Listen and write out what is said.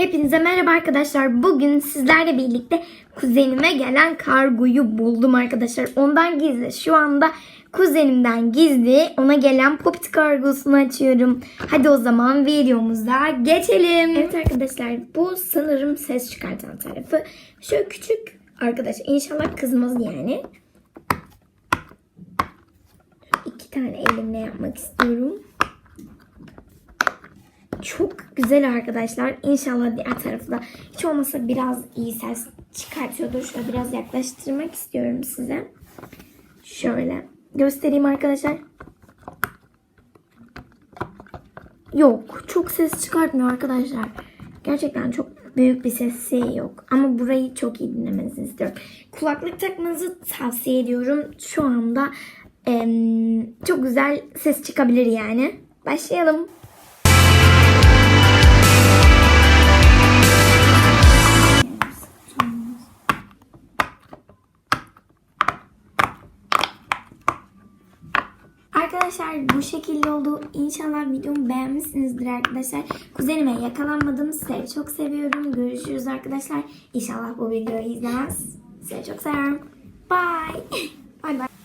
Hepinize merhaba arkadaşlar. Bugün sizlerle birlikte kuzenime gelen kargoyu buldum arkadaşlar. Ondan gizli. Şu anda kuzenimden gizli ona gelen popit kargosunu açıyorum. Hadi o zaman videomuza geçelim. Evet arkadaşlar bu sanırım ses çıkartan tarafı. Şöyle küçük arkadaşlar inşallah kızmaz yani. İki tane elimle yapmak istiyorum. Çok güzel arkadaşlar. İnşallah diğer tarafı da hiç olmasa biraz iyi ses çıkartıyordur. Şöyle biraz yaklaştırmak istiyorum size. Şöyle göstereyim arkadaşlar. Yok. Çok ses çıkartmıyor arkadaşlar. Gerçekten çok büyük bir sesi yok. Ama burayı çok iyi dinlemenizi istiyorum. Kulaklık takmanızı tavsiye ediyorum. Şu anda em, çok güzel ses çıkabilir yani. Başlayalım. Arkadaşlar bu şekilde oldu. İnşallah videomu beğenmişsinizdir arkadaşlar. Kuzenime yakalanmadım. Sizi çok seviyorum. Görüşürüz arkadaşlar. İnşallah bu videoyu izlemez. Sizi çok seviyorum. Bye. Bye bye.